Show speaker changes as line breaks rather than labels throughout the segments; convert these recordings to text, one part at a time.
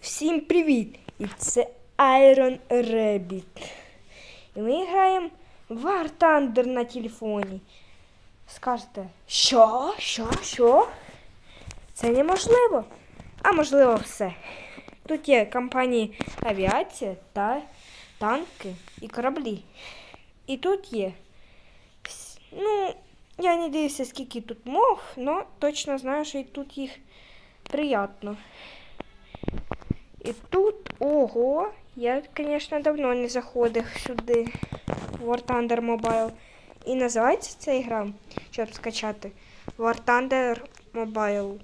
Всім привіт! І це Iron Rabbit. І ми граємо в War Thunder на телефоні. Скажете, що? Що? Що? Це неможливо. А можливо все. Тут є компанії авіація та танки і кораблі. І тут є. Ну, я не дивився, скільки тут мов, але точно знаю, що і тут їх приємно. І тут, ого, я, звісно, давно не заходив сюди, в War Thunder Mobile. І називається ця ігра, щоб скачати, War Thunder Mobile.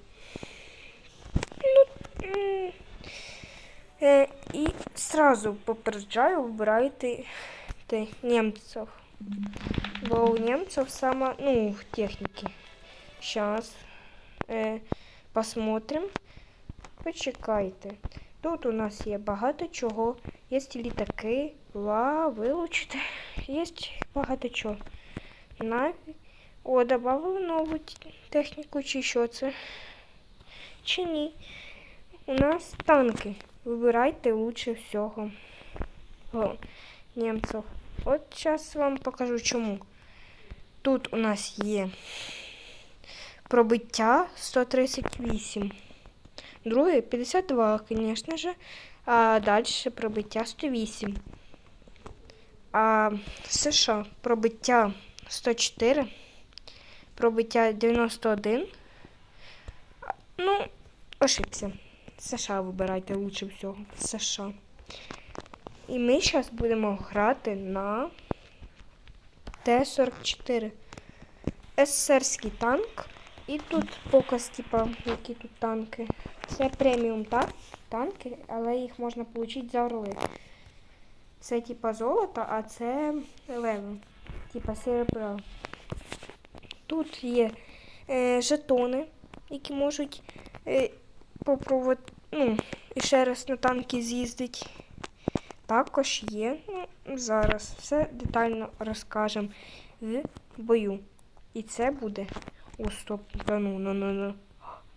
Ну, е, і сразу попереджаю, вибирайте те, німців. Бо у немцев сама, ну, техники. Сейчас е, посмотрим. Почекайте. Тут у нас є багато чого. Є літаки, ла, вилучити. Є багато чого. На... О, додали нову техніку, чи що це? Чи ні? У нас танки. Вибирайте лучше всього. О, німців. От зараз вам покажу чому. Тут у нас є пробиття 138. Друге 52, звісно ж. А далі пробиття 108. А США пробиття 104. Пробиття 91. Ну, ошибся. США вибирайте лучше всього. США. І ми зараз будемо грати на Т-44. СССРський танк. І тут показ, типа, які тут танки. Це преміум та- танки, але їх можна отримати за орли. Це типа золото, а це лево. Типа серебро. Тут є е, жетони, які можуть е, попробувати, ну, і ще раз на танки з'їздити. Також є. Ну, зараз все детально розкажемо в бою. І це буде. О, стоп, да ну, ну, ну, ну.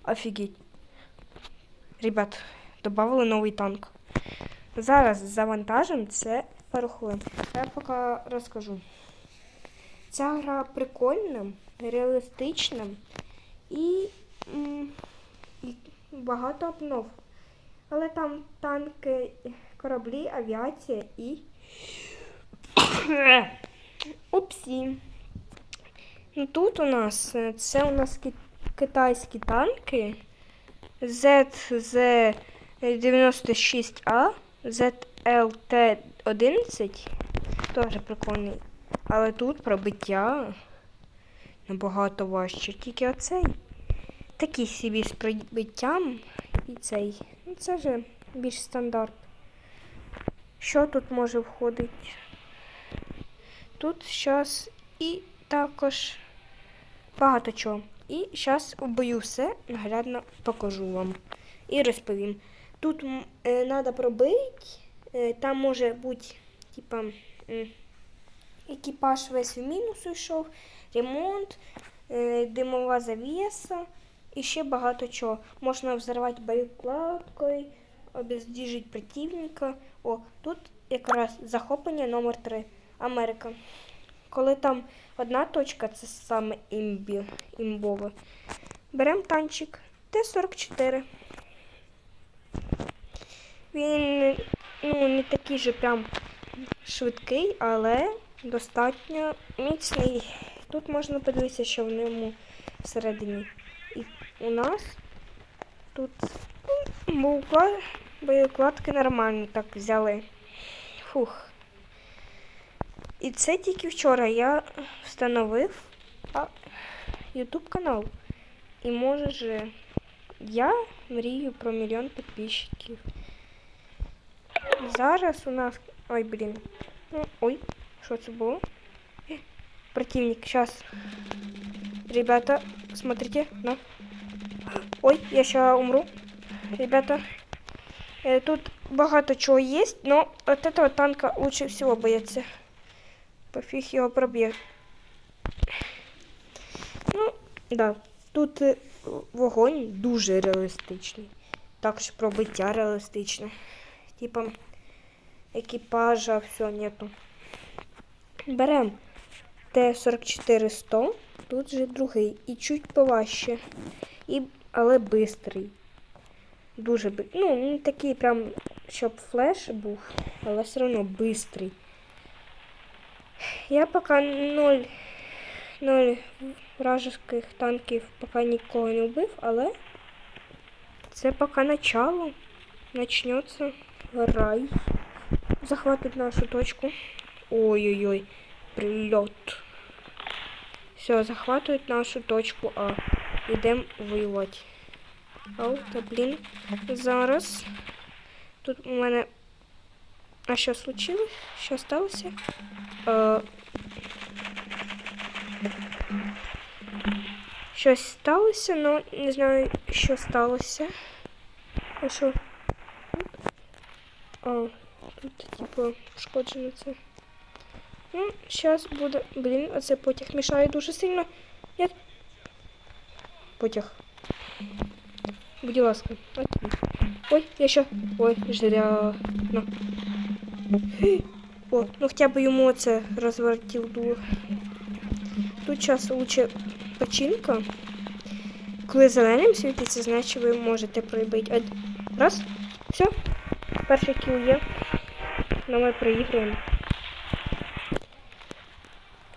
Офігеть. Ребят, додали новий танк. Зараз завантажимо це пару. Я поки розкажу. Ця гра прикольна, реалістична і, і багато обнов. Але там танки, кораблі, авіація і. Упсі. Ну тут у нас е, це у нас китайські танки ZZ96A, ZLT11. Теж прикольний. Але тут пробиття набагато важче. Тільки оцей. Такий собі з пробиттям і цей. Ну це вже більш стандарт. Що тут може входити? Тут зараз і також багато чого. І зараз в бою все наглядно покажу вам і розповім. Тут треба пробити, е, там може бути, типа, екіпаж весь в мінус йшов, ремонт, е, димова завіса і ще багато чого. Можна взорвати боєкладкою, обездвижити противника. О, тут якраз захоплення номер 3 Америка. Коли там одна точка, це саме імбі, імбове. Беремо танчик Т-44. Він ну, не такий же прям швидкий, але достатньо міцний. Тут можна подивитися, що в ньому всередині. І у нас тут ну, боєклад- боєкладки нормально так взяли. Фух. І це тільки вчора я встановив а, YouTube канал. І може я мрію про мільйон підписчиків. Зараз у нас. Ой, блін. Ну, ой, що це було? Е, Противник, сейчас. Ребята, смотрите, на. Ой, я сейчас умру. Ребята, э, тут багато чого є, но от этого танка лучше всего бояться. Пофіг його проб'є. Ну, да. Тут е, вогонь дуже реалістичний. також пробиття реалістичне. Типа екіпажа, все, нету. Берем Т-44-100, тут же другий і чуть поважче, і, але бистрий. Дуже би. Ну, не такий прям, щоб флеш був, але все одно бистрий. Я поки ноль, ноль вражеских танків поки нікого не вбив, але це поки начало. Начнется рай. Захватить нашу точку. Ой-ой-ой, прильот. Все, захватують нашу точку А. Йдемо воювати. Ау, та блін. Зараз. Тут у мене. А що случилось? Що сталося? Е... Щось сталося, але не знаю, що сталося. А що? А, тут, типу, пошкоджено це. Ну, зараз буде. Блін, оце потяг мішає дуже сильно. Я... Потяг. Будь ласка. Ой, я ще. Ой, жря. На. О, ну хоча б йому це розвертів дух. Тут зараз лучше починка. Коли зеленим світиться, значить ви можете прибити. Од- Раз. Все. Перший кіл є. Ну ми приїхаємо.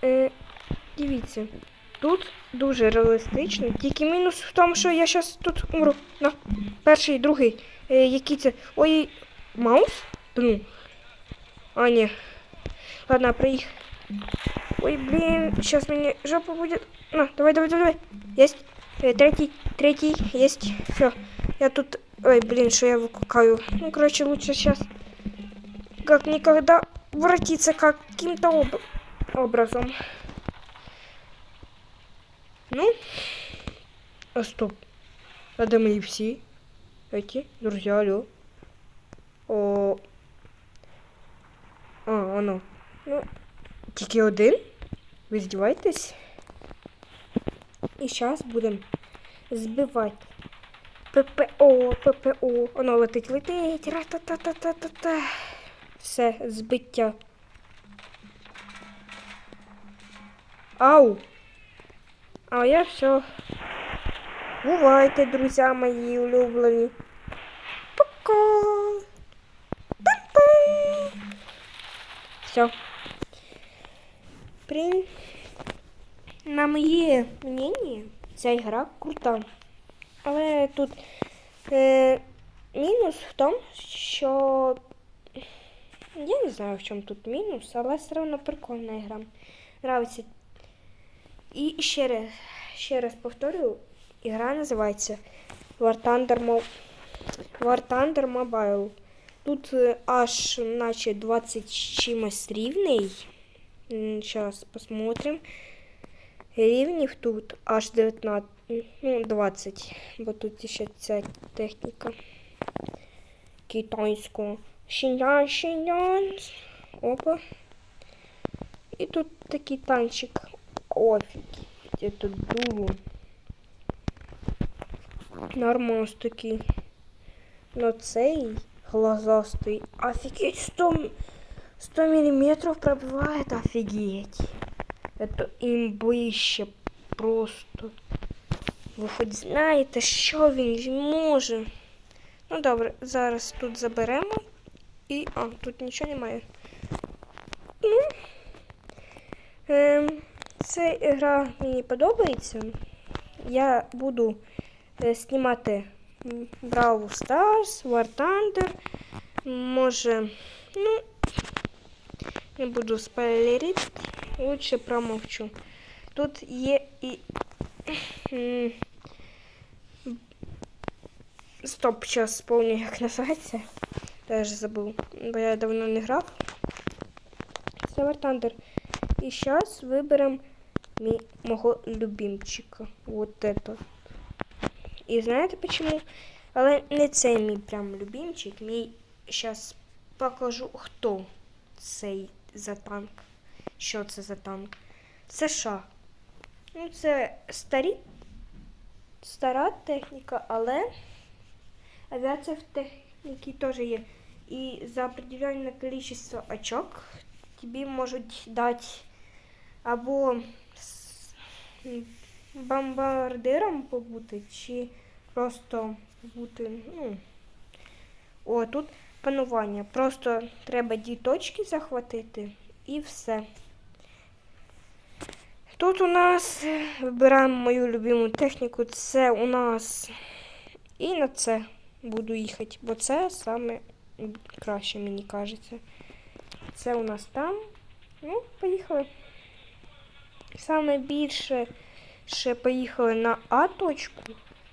Е, дивіться. Тут дуже реалістично. Тільки мінус в тому, що я зараз тут умру. На. Перший, другий. Е, який це. Ой, маус? Ну. А, ні. Ладно, приїхав. Ой, блин, сейчас мне жопа будет. На, давай, давай, давай. Есть. Э, третий, третий, есть. Все. Я тут. Ой, блин, что я выкукаю. Ну, короче, лучше сейчас как никогда воротиться каким-то об- образом. Ну. А стоп. А де мої всі? Эти, друзья, алло. О. А, оно. Ну, тільки один? Ви здіваєтесь? І зараз будемо збивати. ППО, ППО. Воно летить, летить. Ра-та-та-та-та-та-та. Все, збиття. Ау! А я все. Бувайте, друзі мої улюблені. Пока. Па-па. Все. При... На моє мнення, ця гра крута. Але тут е, мінус в тому, що я не знаю, в чому тут мінус, але все одно прикольна гра. Нравиться. І ще раз, ще раз повторюю, ігра називається War Thunder, Mo- War Thunder Mobile. Тут е, аж наче 20 з чимось рівний. Сейчас посмотрим. Рівнів тут аж 19, ну, 20, бо тут ще ця техніка китайського. Шинян, шинян. Опа. І тут такий танчик. Офігеть, это дуло. Нормас такий. Но цей глазастый. Офигеть, 100, 100 миллиметров пробивает. Офигеть. Это імбище просто. Ви хоч знаєте, що він, може. Ну добре, зараз тут заберемо. І. А, тут нічого немає. Ну. Ем, ця гра мені подобається. Я буду знімати Brawl Stars, War Thunder. Може, ну, не буду спойлерити, лучше промовчу. Тут є і. Стоп, час сповню, як називається. Теж забув, бо я давно не грав. Це War Thunder. І зараз виберемо мого любимчика. Вот это. І знаєте почему? Але не це мій прям любимчик. Мій зараз покажу, хто цей за танк. Що це за танк? США. Ну, це старі, стара техніка, але авиация в технике тоже есть. И за определенное количество очок тебе можуть дати або бомбардиром побути, чи просто бути, ну. О, тут панування. Просто треба дві точки захватити і все. Тут у нас е, вибираємо мою любиму техніку. Це у нас і на це буду їхати, бо це саме краще, мені кажеться. Це у нас там. Ну, поїхали. Саме більше ще поїхали на А точку,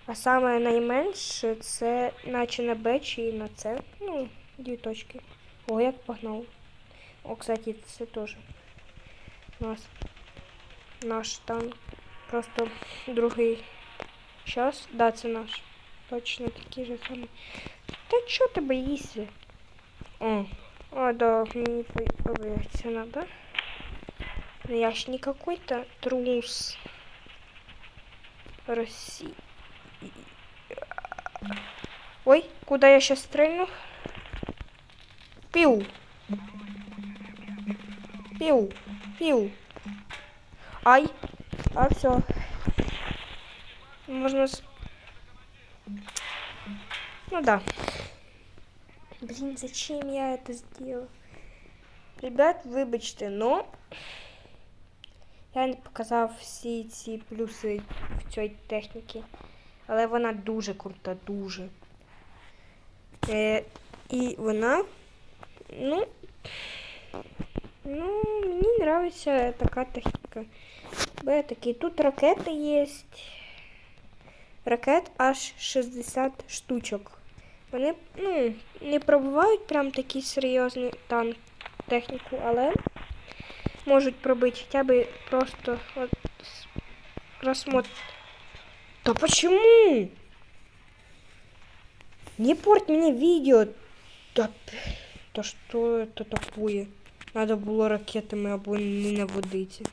а саме найменше це наче на Б чи на С. Ну, дві точки. О, як погнав. О, кстати, це теж у нас наш танк. Просто другий час. Да, це наш. Точно такий же самий. Та чого ти боїшся? О, а, да, мне поверьте надо. Но я ж не какой-то трус России. Ой, куда я сейчас стрельну? Пиу. Пиу. Пиу. Ай. А все. Можно... с- Ну да. Блин, зачем я это сделал? Ребят, вибачте, но я не показав всі ці плюси в цій техніці. Але вона дуже крута, дуже. Е, і вона, ну, ну, мені подобається така техніка. Бо такий, тут ракети є. Ракет аж 60 штучок. Вони ну, не пробивають прям такий серйозний танк техніку, але можуть пробити хоча б просто от просмотр. Да почему? Не порть мне видео. Да, да что это такое? Надо было ракетами або не наводити.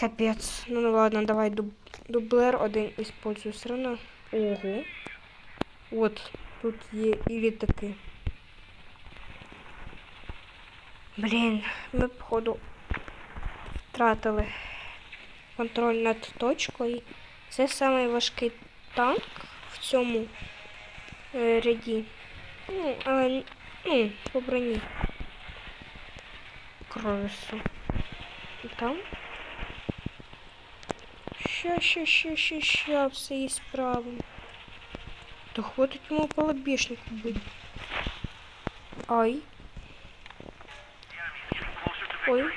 Капец. Ну, ну ладно, давай дуб дублер один использую все равно. Ого. От, тут є і літаки. Блін, ми, походу, втратили контроль над точкою. Це самий важкий танк в цьому е, ряді. Ну, але ну, по броні. Кросу. Там. Ща, ща, ща, ща, ща, все і справимо. Да хватит ему полобешнику быть. Ай. Ой.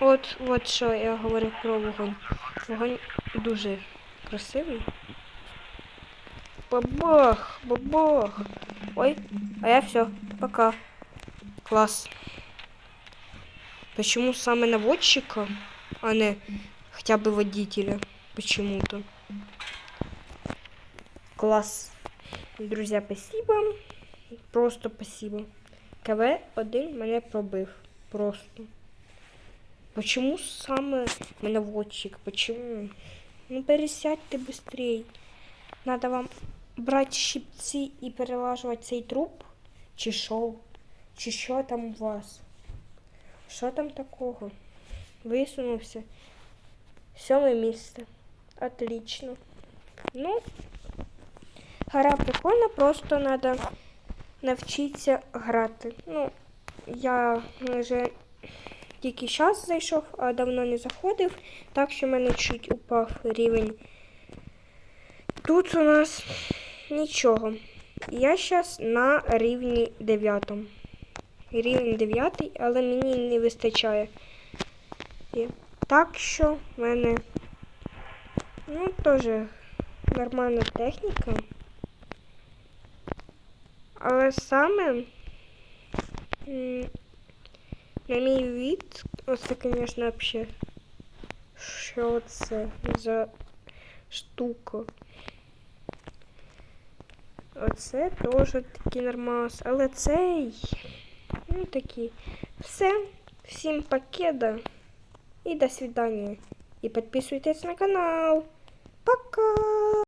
От, от що я говорив про вогонь. Вогонь дуже красивий. Бабах, бабах. Ой, а я все, пока. Класс. Почему саме наводчика, а не хотя бы водителя? Почему-то. Класс. Друзья, спасибо. Просто спасибо. КВ-1 мене пробив. Просто. Почему саме наводчик? Почему? Ну пересядьте быстрей. Надо вам брати щипці і перелажувати цей труп? Чи що? Чи що там у вас? Що там такого? Висунувся. Сьоме місце. Отлично. Ну, Гра прикольна, просто треба навчитися грати. Ну, я вже тільки час зайшов, а давно не заходив, так що в мене чуть упав рівень. Тут у нас нічого. Я зараз на рівні 9. Рівень 9, але мені не вистачає. Так що в мене ну, теж нормальна техніка. Але саме, м, на мій від, оце, звісно, взагалі, що це за штука. Оце теж такий нормас. Але цей, ну такий. Все. Всім покеда. І до свидания. І підписуйтесь на канал. Пока!